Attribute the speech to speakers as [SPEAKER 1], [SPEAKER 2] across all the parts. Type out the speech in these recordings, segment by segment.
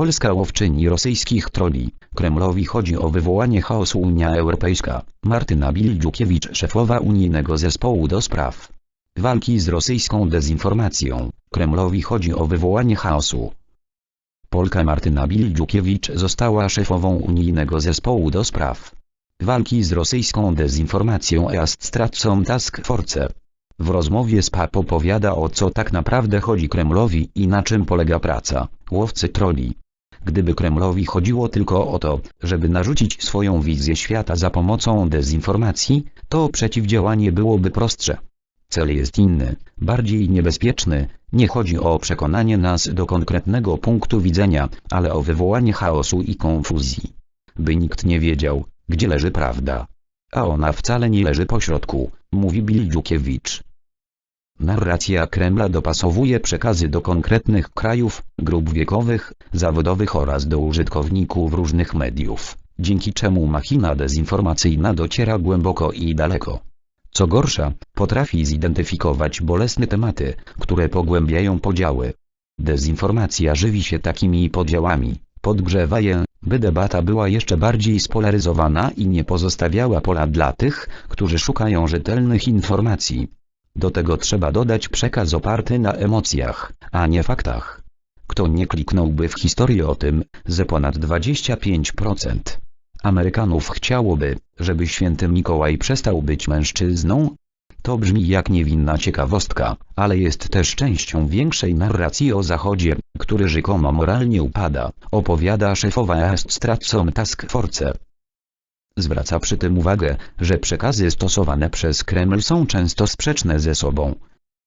[SPEAKER 1] Polska łowczyni rosyjskich troli. Kremlowi chodzi o wywołanie chaosu Unia Europejska. Martyna Bildziukiewicz, szefowa unijnego zespołu do spraw walki z rosyjską dezinformacją. Kremlowi chodzi o wywołanie chaosu. Polka Martyna Bildziukiewicz została szefową unijnego zespołu do spraw walki z rosyjską dezinformacją EAST Stratcom Task Force. W rozmowie z PAP opowiada o co tak naprawdę chodzi Kremlowi i na czym polega praca łowcy troli. Gdyby Kremlowi chodziło tylko o to, żeby narzucić swoją wizję świata za pomocą dezinformacji, to przeciwdziałanie byłoby prostsze. Cel jest inny, bardziej niebezpieczny, nie chodzi o przekonanie nas do konkretnego punktu widzenia, ale o wywołanie chaosu i konfuzji. By nikt nie wiedział, gdzie leży prawda. A ona wcale nie leży pośrodku, mówi Bildziukiewicz. Narracja Kremla dopasowuje przekazy do konkretnych krajów, grup wiekowych, zawodowych oraz do użytkowników różnych mediów, dzięki czemu machina dezinformacyjna dociera głęboko i daleko. Co gorsza, potrafi zidentyfikować bolesne tematy, które pogłębiają podziały. Dezinformacja żywi się takimi podziałami, podgrzewa je, by debata była jeszcze bardziej spolaryzowana i nie pozostawiała pola dla tych, którzy szukają rzetelnych informacji. Do tego trzeba dodać przekaz oparty na emocjach, a nie faktach. Kto nie kliknąłby w historię o tym, że ponad 25% Amerykanów chciałoby, żeby święty Mikołaj przestał być mężczyzną? To brzmi jak niewinna ciekawostka, ale jest też częścią większej narracji o Zachodzie, który rzekomo moralnie upada, opowiada szefowa East Task Force. Zwraca przy tym uwagę, że przekazy stosowane przez Kreml są często sprzeczne ze sobą.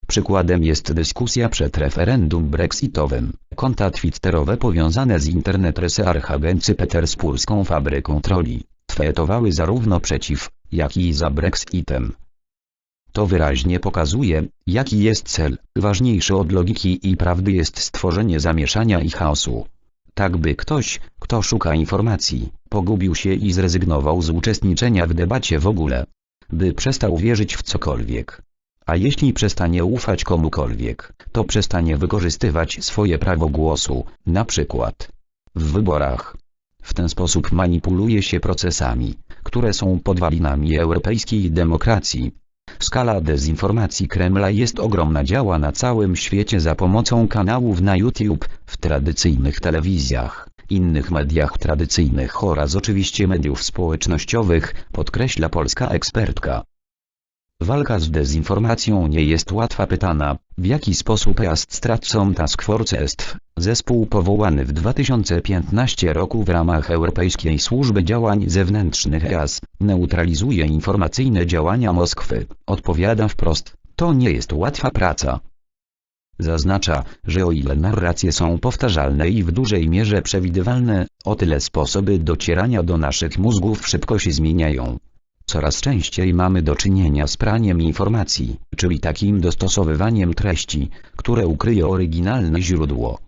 [SPEAKER 1] Przykładem jest dyskusja przed referendum brexitowym. Konta twitterowe powiązane z Internet Research Agency Peterspurską fabryką troli, twetowały zarówno przeciw, jak i za brexitem. To wyraźnie pokazuje, jaki jest cel, ważniejszy od logiki i prawdy jest stworzenie zamieszania i chaosu. Tak by ktoś, kto szuka informacji, pogubił się i zrezygnował z uczestniczenia w debacie w ogóle. By przestał wierzyć w cokolwiek. A jeśli przestanie ufać komukolwiek, to przestanie wykorzystywać swoje prawo głosu, na przykład w wyborach. W ten sposób manipuluje się procesami, które są podwalinami europejskiej demokracji. Skala dezinformacji Kremla jest ogromna działa na całym świecie za pomocą kanałów na YouTube, w tradycyjnych telewizjach, innych mediach tradycyjnych oraz oczywiście mediów społecznościowych, podkreśla polska ekspertka. Walka z dezinformacją nie jest łatwa pytana, w jaki sposób EAST Stratcom Task Force ESTF, zespół powołany w 2015 roku w ramach Europejskiej Służby Działań Zewnętrznych EAS, neutralizuje informacyjne działania Moskwy, odpowiada wprost, to nie jest łatwa praca. Zaznacza, że o ile narracje są powtarzalne i w dużej mierze przewidywalne, o tyle sposoby docierania do naszych mózgów szybko się zmieniają. Coraz częściej mamy do czynienia z praniem informacji, czyli takim dostosowywaniem treści, które ukryje oryginalne źródło.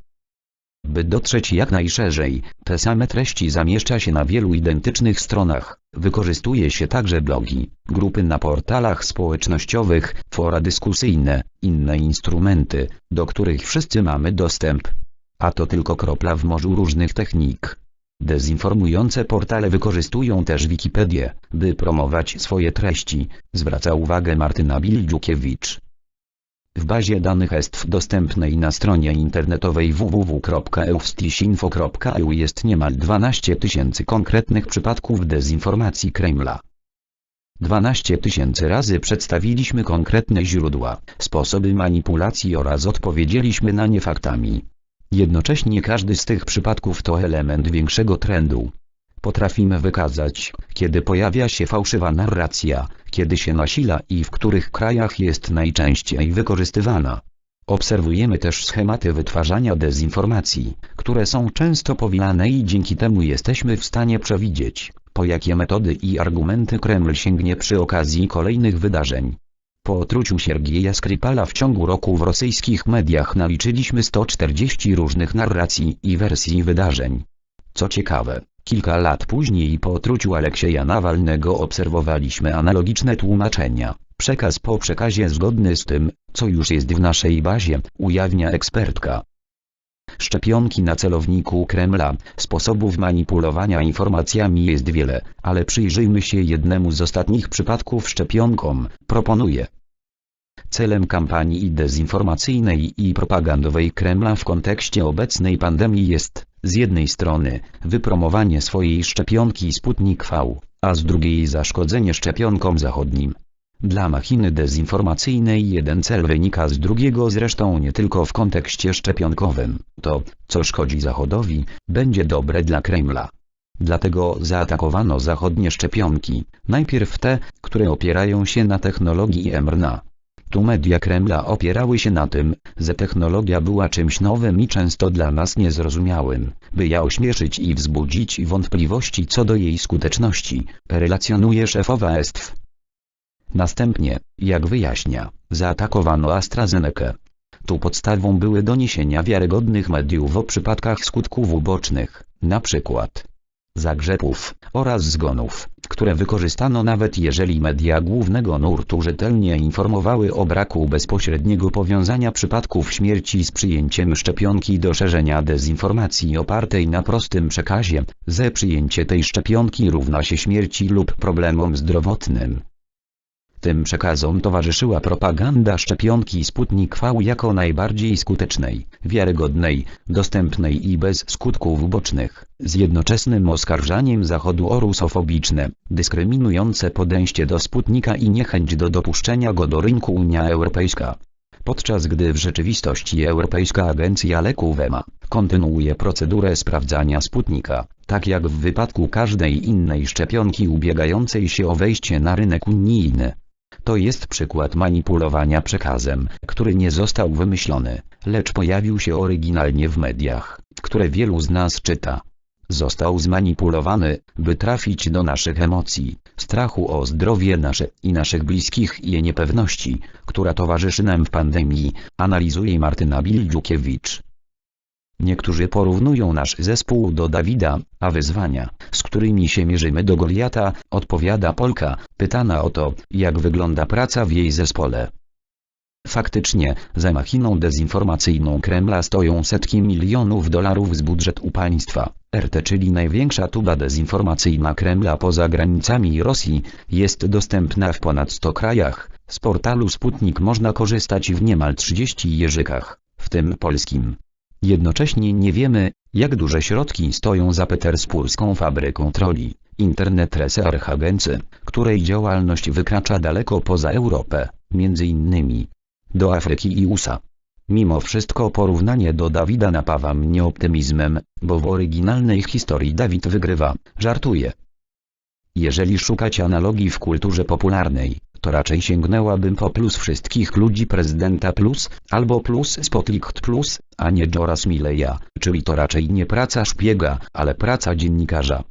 [SPEAKER 1] By dotrzeć jak najszerzej, te same treści zamieszcza się na wielu identycznych stronach, wykorzystuje się także blogi, grupy na portalach społecznościowych, fora dyskusyjne, inne instrumenty, do których wszyscy mamy dostęp. A to tylko kropla w morzu różnych technik. Dezinformujące portale wykorzystują też Wikipedię, by promować swoje treści, zwraca uwagę Martyna Bildziukiewicz. W bazie danych ESTF dostępnej na stronie internetowej www.eufstisinfo.eu jest niemal 12 tysięcy konkretnych przypadków dezinformacji Kremla. 12 tysięcy razy przedstawiliśmy konkretne źródła, sposoby manipulacji oraz odpowiedzieliśmy na nie faktami. Jednocześnie każdy z tych przypadków to element większego trendu. Potrafimy wykazać, kiedy pojawia się fałszywa narracja, kiedy się nasila i w których krajach jest najczęściej wykorzystywana. Obserwujemy też schematy wytwarzania dezinformacji, które są często powielane i dzięki temu jesteśmy w stanie przewidzieć, po jakie metody i argumenty Kreml sięgnie przy okazji kolejnych wydarzeń. Po otruciu Siergieja Skrypala w ciągu roku w rosyjskich mediach naliczyliśmy 140 różnych narracji i wersji wydarzeń. Co ciekawe, kilka lat później po otruciu Aleksieja Nawalnego obserwowaliśmy analogiczne tłumaczenia. Przekaz po przekazie zgodny z tym, co już jest w naszej bazie, ujawnia ekspertka. szczepionki na celowniku Kremla. Sposobów manipulowania informacjami jest wiele, ale przyjrzyjmy się jednemu z ostatnich przypadków szczepionkom, proponuję. Celem kampanii dezinformacyjnej i propagandowej Kremla w kontekście obecnej pandemii jest, z jednej strony, wypromowanie swojej szczepionki Sputnik V, a z drugiej zaszkodzenie szczepionkom zachodnim. Dla machiny dezinformacyjnej jeden cel wynika z drugiego zresztą nie tylko w kontekście szczepionkowym. To, co szkodzi Zachodowi, będzie dobre dla Kremla. Dlatego zaatakowano zachodnie szczepionki, najpierw te, które opierają się na technologii mRNA. Tu media Kremla opierały się na tym, że technologia była czymś nowym i często dla nas niezrozumiałym, by ja ośmieszyć i wzbudzić wątpliwości co do jej skuteczności, relacjonuje szefowa ESTW. Następnie, jak wyjaśnia, zaatakowano AstraZenekę. Tu podstawą były doniesienia wiarygodnych mediów o przypadkach skutków ubocznych, przykład zagrzepów oraz zgonów, które wykorzystano nawet jeżeli media głównego nurtu rzetelnie informowały o braku bezpośredniego powiązania przypadków śmierci z przyjęciem szczepionki do szerzenia dezinformacji opartej na prostym przekazie, że przyjęcie tej szczepionki równa się śmierci lub problemom zdrowotnym. Tym przekazom towarzyszyła propaganda szczepionki Sputnik V jako najbardziej skutecznej, wiarygodnej, dostępnej i bez skutków ubocznych, z jednoczesnym oskarżaniem Zachodu o rusofobiczne, dyskryminujące podejście do Sputnika i niechęć do dopuszczenia go do rynku Unia Europejska. Podczas gdy w rzeczywistości Europejska Agencja Leków EMA kontynuuje procedurę sprawdzania Sputnika, tak jak w wypadku każdej innej szczepionki ubiegającej się o wejście na rynek unijny. To jest przykład manipulowania przekazem, który nie został wymyślony, lecz pojawił się oryginalnie w mediach, które wielu z nas czyta. Został zmanipulowany, by trafić do naszych emocji, strachu o zdrowie nasze i naszych bliskich i niepewności, która towarzyszy nam w pandemii, analizuje Martyna Bildziukiewicz. Niektórzy porównują nasz zespół do Dawida, a wyzwania, z którymi się mierzymy do Goliata, odpowiada Polka, pytana o to, jak wygląda praca w jej zespole. Faktycznie, za machiną dezinformacyjną Kremla stoją setki milionów dolarów z budżetu państwa. RT, czyli największa tuba dezinformacyjna Kremla poza granicami Rosji, jest dostępna w ponad 100 krajach. Z portalu Sputnik można korzystać w niemal 30 językach, w tym polskim. Jednocześnie nie wiemy, jak duże środki stoją za petersburską fabryką troli, Internet Research Agency, której działalność wykracza daleko poza Europę, między innymi do Afryki i USA. Mimo wszystko porównanie do Dawida napawa mnie optymizmem, bo w oryginalnej historii Dawid wygrywa, żartuje. Jeżeli szukać analogii w kulturze popularnej, to raczej sięgnęłabym po plus wszystkich ludzi prezydenta plus, albo plus Spotlicht plus, a nie Joras Mileja, czyli to raczej nie praca szpiega, ale praca dziennikarza.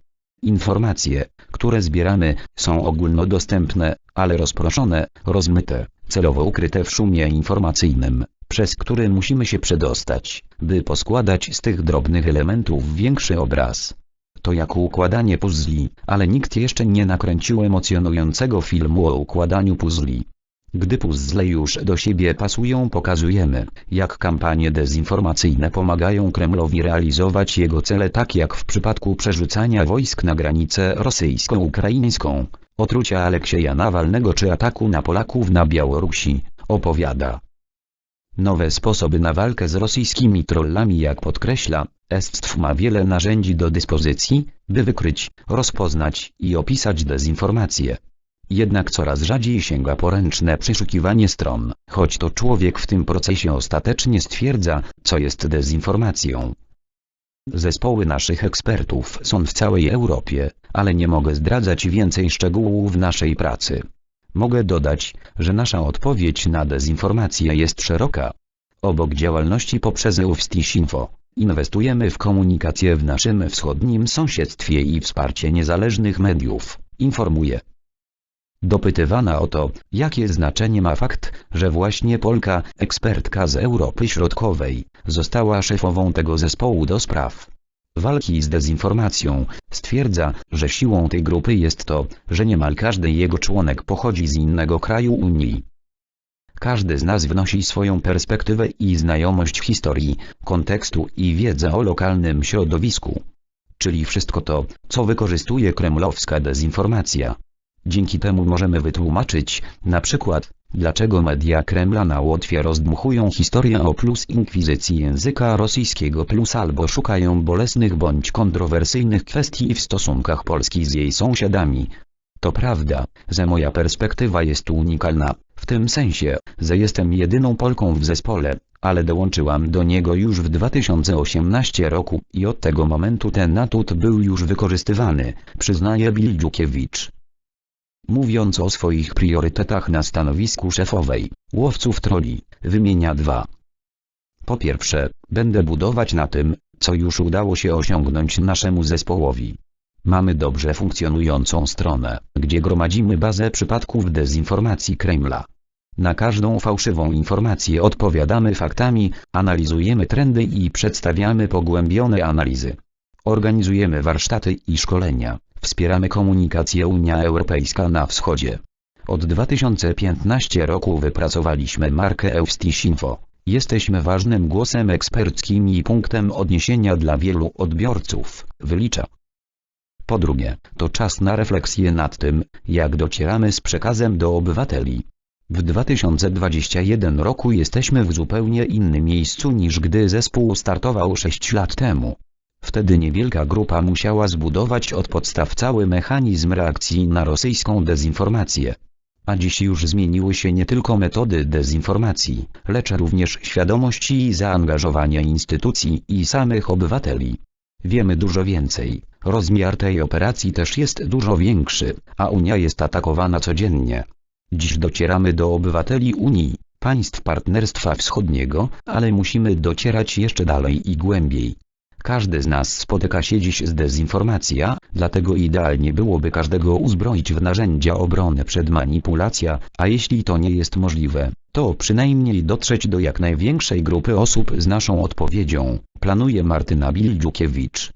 [SPEAKER 1] Informacje, które zbieramy, są ogólnodostępne, ale rozproszone, rozmyte, celowo ukryte w szumie informacyjnym, przez który musimy się przedostać, by poskładać z tych drobnych elementów większy obraz to jak układanie puzli, ale nikt jeszcze nie nakręcił emocjonującego filmu o układaniu puzli. Gdy puzzle już do siebie pasują pokazujemy, jak kampanie dezinformacyjne pomagają Kremlowi realizować jego cele tak jak w przypadku przerzucania wojsk na granicę rosyjsko-ukraińską, otrucia Aleksieja Nawalnego czy ataku na Polaków na Białorusi, opowiada. Nowe sposoby na walkę z rosyjskimi trollami jak podkreśla, ESTW ma wiele narzędzi do dyspozycji, by wykryć, rozpoznać i opisać dezinformację. Jednak coraz rzadziej sięga po ręczne przeszukiwanie stron, choć to człowiek w tym procesie ostatecznie stwierdza, co jest dezinformacją. Zespoły naszych ekspertów są w całej Europie, ale nie mogę zdradzać więcej szczegółów naszej pracy. Mogę dodać, że nasza odpowiedź na dezinformację jest szeroka. Obok działalności poprzez Info, inwestujemy w komunikację w naszym wschodnim sąsiedztwie i wsparcie niezależnych mediów, informuje. Dopytywana o to, jakie znaczenie ma fakt, że właśnie Polka, ekspertka z Europy Środkowej, została szefową tego zespołu do spraw walki z dezinformacją, stwierdza, że siłą tej grupy jest to, że niemal każdy jego członek pochodzi z innego kraju Unii. Każdy z nas wnosi swoją perspektywę i znajomość historii, kontekstu i wiedzę o lokalnym środowisku. Czyli wszystko to, co wykorzystuje kremlowska dezinformacja. Dzięki temu możemy wytłumaczyć, na przykład, dlaczego media Kremla na Łotwie rozdmuchują historię o plus inkwizycji języka rosyjskiego plus albo szukają bolesnych bądź kontrowersyjnych kwestii w stosunkach Polski z jej sąsiadami. To prawda, że moja perspektywa jest unikalna, w tym sensie, że jestem jedyną Polką w zespole, ale dołączyłam do niego już w 2018 roku i od tego momentu ten atut był już wykorzystywany, przyznaje Bildziukiewicz. Mówiąc o swoich priorytetach na stanowisku szefowej, łowców troli, wymienia dwa. Po pierwsze, będę budować na tym, co już udało się osiągnąć naszemu zespołowi. Mamy dobrze funkcjonującą stronę, gdzie gromadzimy bazę przypadków dezinformacji Kremla. Na każdą fałszywą informację odpowiadamy faktami, analizujemy trendy i przedstawiamy pogłębione analizy. Organizujemy warsztaty i szkolenia, wspieramy komunikację Unia Europejska na wschodzie. Od 2015 roku wypracowaliśmy markę Eustishinfo. Jesteśmy ważnym głosem eksperckim i punktem odniesienia dla wielu odbiorców, wylicza. Po drugie, to czas na refleksję nad tym, jak docieramy z przekazem do obywateli. W 2021 roku jesteśmy w zupełnie innym miejscu niż gdy zespół startował 6 lat temu. Wtedy niewielka grupa musiała zbudować od podstaw cały mechanizm reakcji na rosyjską dezinformację. A dziś już zmieniły się nie tylko metody dezinformacji, lecz również świadomość i zaangażowanie instytucji i samych obywateli. Wiemy dużo więcej, rozmiar tej operacji też jest dużo większy, a Unia jest atakowana codziennie. Dziś docieramy do obywateli Unii, państw Partnerstwa Wschodniego, ale musimy docierać jeszcze dalej i głębiej. Każdy z nas spotyka się dziś z dezinformacja, dlatego idealnie byłoby każdego uzbroić w narzędzia obrony przed manipulacja, a jeśli to nie jest możliwe, to przynajmniej dotrzeć do jak największej grupy osób z naszą odpowiedzią, planuje Martyna Bildziukiewicz.